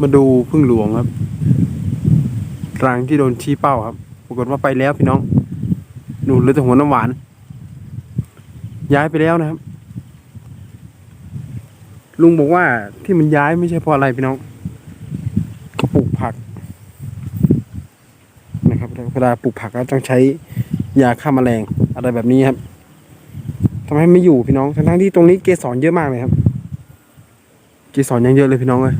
มาดูพึ่งหลวงครับรังที่โดนชี้เป้าครับ ปรากฏว่าไปแล้วพี่น้องหนูเหลือแต่หัวน้ำหวาน ย้ายไปแล้วนะครับ ลุงบอกว่าที่มันย้ายไม่ใช่เพราะอะไรพี่น้องก็ปลูกผัก นะครับเวลาปลูกผักก็ต้องใช้ยาฆ่าแมลงอะไรแบบนี้ครับทำให้ไม่อยู่พี่น้องทั้งที่ตรงนี้เกสรเยอะมากเลยครับ เกสรยังเยอะเลยพี่น้องเลย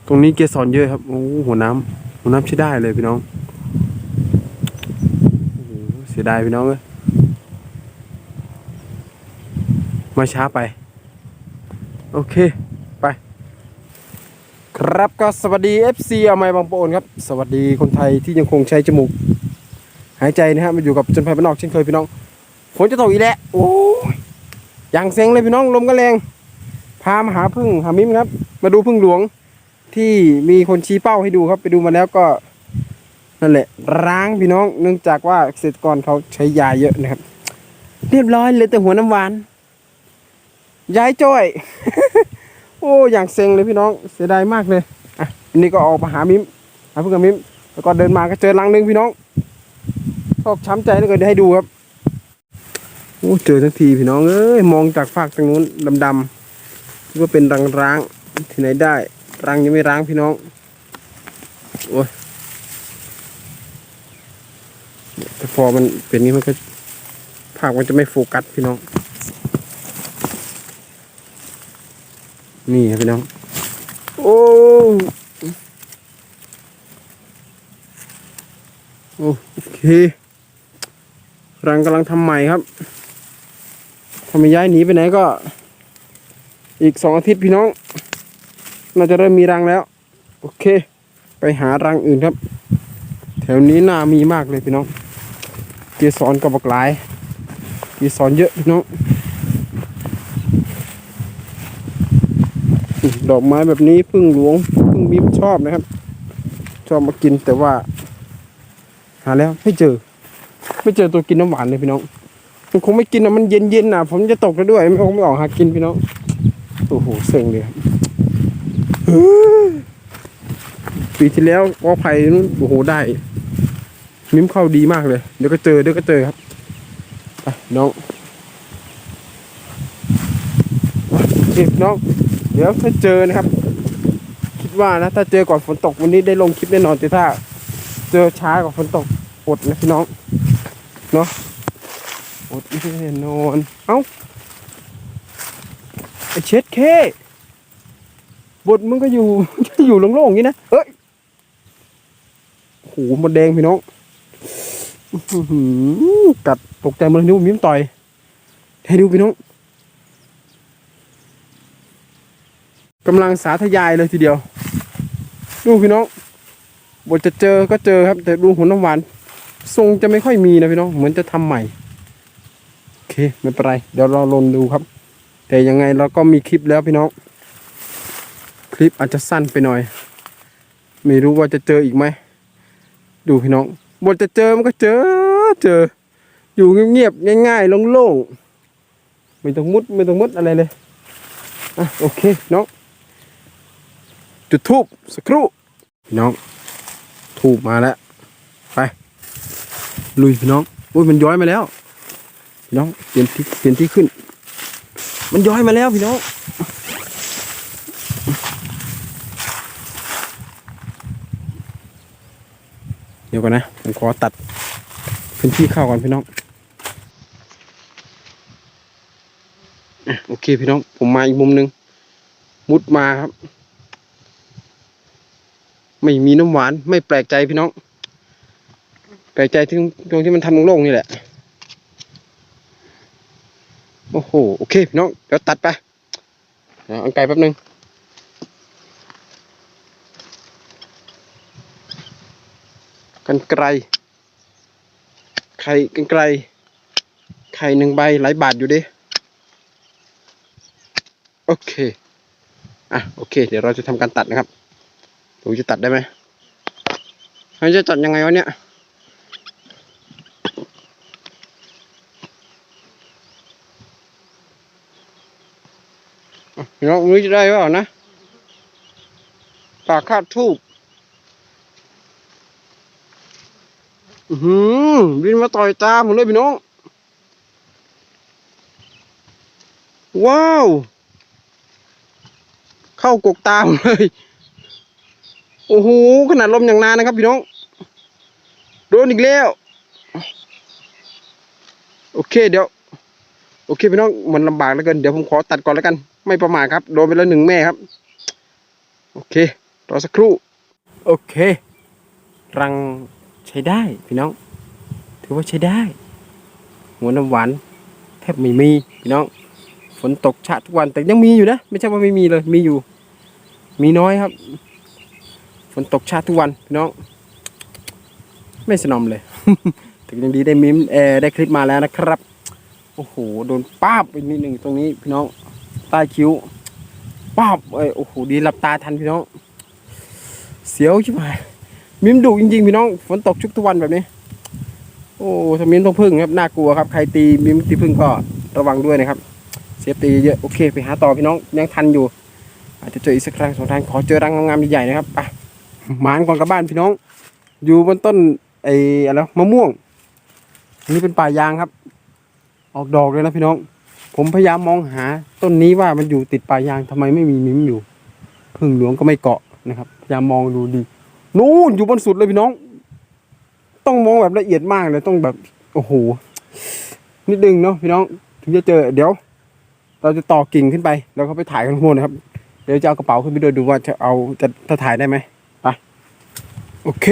ต รงนี้เกสรเยอะครับโอ้โหหัวน้ำหัวน้ำใช้ได้เลยพี่น้องอเสียดายพี่น้องเลยมาช้าไป โอเคไป ครับก็สวัสดี FC เอาไม้บางปอนครับ สวัสดีคนไทยที่ยังคงใช้จมูก หายใจนะฮะมาอยู่กับจนภัยบ้านนอกเช่นเคยพี่น้องฝนจะตกอีกแล้วโอ้ยอย่างเซ็งเลยพี่น้องลมก็แรง พามาหาพึ่งหามิมครับ มาดูพึ่งหลวง ที่มีคนชี้เป้าให้ดูครับ ไปดูมาแล้วก็นั่นแหละร้างพี่น้อง เนื่องจากว่าเกษตรกรเขาใช้ยาเยอะนะครับ เรียบร้อยเลยแต่หัวน้ำหวานย้ายจ้อย โอ้อย่างเซ็งเลยพี่น้องเสียดายมากเลยอะอันนี้ก็ออกมาหามิมหาเพึ่งกับมิมแล้วก็เดินมาก็เจอรังหนึ่งพี่น้องชอกช้ำใจแล้วก็เดี๋ยให้ดูครับโอ้เจอทั้งทีพี่น้องเอ้ยมองจากฝากตรงนู้นดำๆคิดว่าเป็นรังร้างที่ไหนได้ รังยังไม่ร้างพี่น้อง โอ้ยแต่พอมันเป็นนี้มันก็ภาพมันจะไม่โฟกัสพี่น้อง นี่ครับพี่น้อง โอ้โอเครังกำลังทำใหม่ครับถ้าไม่ย้ายหนีไปไหนก็ อีกสองอาทิตย์พี่น้อง น่าจะเริ่มมีรังแล้ว โอเค ไปหารังอื่นครับ แถวนี้น่ามีมากเลยพี่น้องเกสรกับบักหลายเกสรเยอะพี่น้องดอกไม้แบบนี้พึ่งหลวงพึ่งบิมชอบนะครับ ชอบมากินแต่ว่า หาแล้วไม่เจอ ไม่เจอตัวกินน้ำหวานเลยพี่น้องมันคงไม่กินนะมันเย็นๆนะผมจะตกแล้วด้วยไม่คงไม่ออกหากินพี่น้องโอ้โหเซ็งเลยครับเฮ้ย ปีที่แล้วกอไผ่นู้นโอ้โหได้ มิ้มเข้าดีมากเลย เดี๋ยวก็เจอเดี๋ยวก็เจอครับไปน้องเด็กน้อง เดี๋ยวถ้าเจอนะครับ คิดว่านะ ถ้าเจอก่อนฝนตกวันนี้ได้ลงคลิปแน่นอนแต่ถ้า เจอช้ากว่าฝนตกอดนะพี่น้อง เนาะอดแน่นอน เอ้าไอเช็ดเค บทมึงก็อยู่อยู่โล่งๆอย่างนี้นะเอ้ยโอ้โหหมดแดงพี่น้องอื้อหือกัดตกใจมันนิ้วมิ้มต่อย ให้ดูพี่น้องกำลังสาธยายเลยทีเดียว ดูพี่น้องบทจะเจอก็เจอครับ แต่ดูหัวน้ำหวาน ทรงจะไม่ค่อยมีนะพี่น้อง เหมือนจะทำใหม่ โอเค ไม่เป็นไร เดี๋ยวเราลองดูครับ แต่ยังไงเราก็มีคลิปแล้วพี่น้อง คลิปอาจจะสั้นไปหน่อย ไม่รู้ว่าจะเจออีกไหม ดูพี่น้องบทจะเจอมันก็เจอเจอ อยู่เงียบๆง่ายๆโล่งๆไม่ต้องมุดไม่ต้องมุดอะไรเลยอะโอเคน้องจุดทูบสักครู่พี่น้องทูบมาแล้ว ไป ลุยพี่น้องโอ้ยมันย้อยมาแล้ว พี่น้องเปลี่ยนที่เปลี่ยนที่ขึ้น มันย้อยมาแล้วพี่น้อง เดี๋ยวก่อนนะผมขอตัดพื้นที่เข้าก่อนพี่น้องโอเคพี่น้องผมมาอีกมุมหนึ่งมุดมาครับ ไม่มีน้ำหวานไม่แปลกใจพี่น้อง แปลกใจที่ตรงที่มันทำโล่งๆนี่แหละ โอ้โห โอเคพี่น้อง เดี๋ยวตัดไปเดี๋ยวอังไก่แป๊บนึง กันไกล ไข่กันไกล ไข่หนึ่งใบหลายบาทอยู่ดิ โอเค อะโอเค เดี๋ยวเราจะทำการตัดนะครับดูจะตัดได้ไหมเราจะตัดยังไงวะเนี่ยน้องมือจะได้เปล่านะ ปากคาดทูบอือ หือบินมาต่อยตาผมเลยพี่น้อง ว้าว เข้ากกตามเลย โอ้โห ขนาดลมอย่างนานนะครับพี่น้อง โดนอีกแล้ว โอเคเดี๋ยว โอเคพี่น้องมันลำบากแล้วกันเดี๋ยวผมขอตัดก่อนแล้วกัน ไม่ประมาทครับ โดนไปแล้วหนึ่งแม่ครับ โอเค รอสักครู่ โอเค รัง ใช้ได้พี่น้อง ถือว่าใช้ได้ หัวน้ำหวานแทบไม่มีพี่น้อง ฝนตกชะทุกวันแต่ยังมีอยู่นะ ไม่ใช่ว่าไม่มีเลยมีอยู่ มีน้อยครับ ฝนตกชาทุกวันพี่น้อง ไม่สนอมเลยถึงยังดีได้มิมเอได้คลิปมาแล้วนะครับ โอ้โหโดนป้าบไปนิดหนึ่งตรงนี้พี่น้องใต้คิ้วป้าบเอ้ยโอ้โหดีหลับตาทันพี่น้อง เสียวใชิบหาย มิมดุจริงๆพี่น้องฝนตกชุกทุกวันแบบนี้ โอ้ถ้ามิมต้องพึ่งครับน่ากลัวครับใครตีมิมตีพึ่งก็ระวังด้วยนะครับเซฟตีเยอะโอเคไปหาต่อพี่น้องยังทันอยู่ อาจจะเจออีกสักครั้งสองครั้งขอเจอรังงามๆใหญ่ๆนะครับไปหมานก่อนกลับบ้านพี่น้อง อยู่บนต้นไอ้อะไรมะม่วงนนี้เป็นป่ายางครับ ออกดอกเลยนะพี่น้อง ผมพยายามมองหาต้นนี้ว่ามันอยู่ติดป่ายางทำไมไม่มีมิ้มอยู่พึ่งหลวงก็ไม่เกาะนะครับพยายามมองดูดี นู่นอยู่บนสุดเลยพี่น้อง ต้องมองแบบละเอียดมากเลยต้องแบบ โอ้โห นิดนึงเนาะพี่น้อง ถึงจะเจอ เดี๋ยว เราจะต่อกิ่งขึ้นไป แล้วก็ไปถ่ายกันข้างบนนะครับ เดี๋ยวจะเอากระเป๋าขึ้นไปด้วยดูว่าจะเอาจะจะถ่ายได้ไหมไป โอเค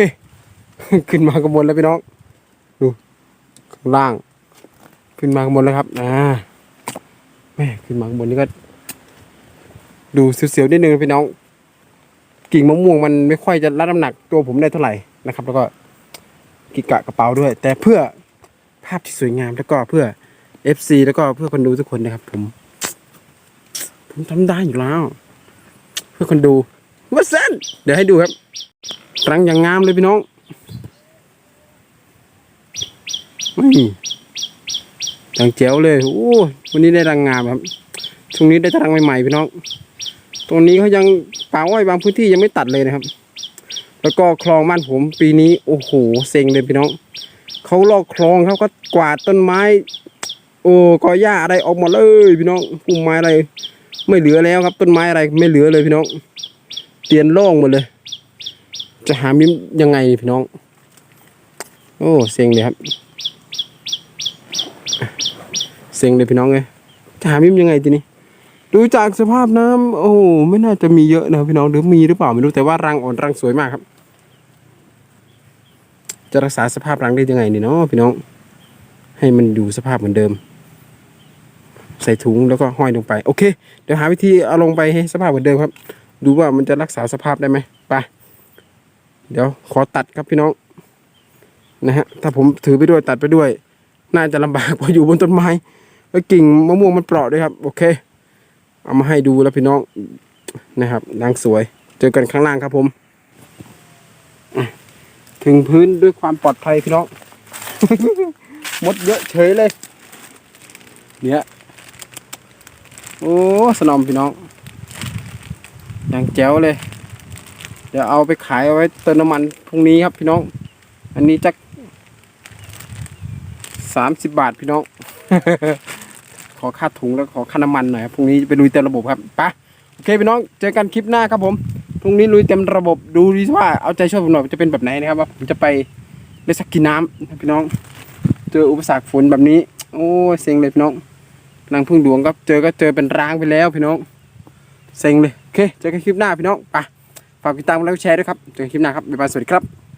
ขึ้นมาข้างบนแล้วพี่น้อง ดูข้างล่าง ขึ้นมาข้างบนแล้วครับ อ่า แม่ขึ้นมาข้างบนนี่ก็ ดูเสียวๆนิดนึงพี่น้อง กิ่งมะม่วงมันไม่ค่อยจะรับน้ำหนักตัวผมได้เท่าไหร่นะครับ แล้วก็กิกะกระเป๋าด้วย แต่เพื่อภาพที่สวยงามแล้วก็เพื่อ FC แล้วก็เพื่อคนดูทุกคนนะครับ ผม ผมทำได้อยู่แล้ว เพื่อคนดูว่าเส้นเดี๋ยวให้ดูครับรังอย่างงามเลยพี่น้องนี่อย่างเจ๋วเลยโอ้วันนี้ได้รังงามครับช่วงนี้ได้รังใหม่ๆพี่น้อง ตรงนี้เขายังป่าอ้อยบางพื้นที่ยังไม่ตัดเลยนะครับ แล้วก็คลองบ้านผมปีนี้โอ้โหเซ็งเลยพี่น้องเขาลอกคลองเขาก็กวาดต้นไม้ โอ้กอหญ้าอะไรออกหมดเลยพี่น้องพุ่มไม้อะไร ไม่เหลือแล้วครับ ต้นไม้อะไรไม่เหลือเลยพี่น้อง เตียนโล่งหมดเลย จะหามิมยังไงพี่น้อง โอ้เซ็งเลยครับเซ็งเลยพี่น้องเลยจะหามิมยังไงทีนี้ ดูจากสภาพน้ำโอ้ไม่น่าจะมีเยอะนะพี่น้องหรือมีหรือเปล่าไม่รู้แต่ว่ารังอ่อนรังสวยมากครับ จะรักษาสภาพรังได้ยังไงนี่เนาะพี่น้อง ให้มันอยู่สภาพเหมือนเดิม ใส่ถุงแล้วก็ห้อยลงไปโอเคเดี๋ยวหาวิธีเอาลงไปให้สภาพเหมือนเดิมครับ ดูว่ามันจะรักษาสภาพได้ไหมไปเดี๋ยวขอตัดครับพี่น้องนะฮะถ้าผมถือไปด้วยตัดไปด้วย น่าจะลำบากเพราะอยู่บนต้นไม้แล้วกิ่งมะม่วงมันเปราะด้วยครับ โอเค เอามาให้ดูแล้วพี่น้องนะครับนางสวย เจอกันข้างล่างครับผม ถึงพื้นด้วยความปลอดภัยพี่น้อง มดเยอะเฉยเลย เนี่ยโอ้สนอมพี่น้องอย่างแจ๋วเลย เดี๋ยวเอาไปขายเอาไว้เติมน้ำมันพรุ่งนี้ครับพี่น้อง อันนี้จักสามสิบบาทพี่น้อง ขอค่าถุงแล้วขอค่าน้ำมันหน่อยครับพรุ่งนี้ไปลุยเต็มระบบครับไปะโอเคพี่น้องเจอกันคลิปหน้าครับผมพรุ่งนี้ลุยเต็มระบบดูดีว่าเอาใจช่วยผมหน่อยจะเป็นแบบไหนนะครับว่าผมจะไปได้สักกี่น้ำนะพี่น้อง เจออุปสรรคฝนแบบนี้ โอ้ยเซ็งเลยพี่น้องรังพึ่งหลวงก็เจอก็เจอเป็นร้างไปแล้วพี่น้องเซ็งเลยโอเคเจอกันคลิปหน้าพี่น้องไปฝากติดตามและแชร์ด้วยครับเจอกันคลิปหน้าครับบ๊ายบายสวัสดีครับ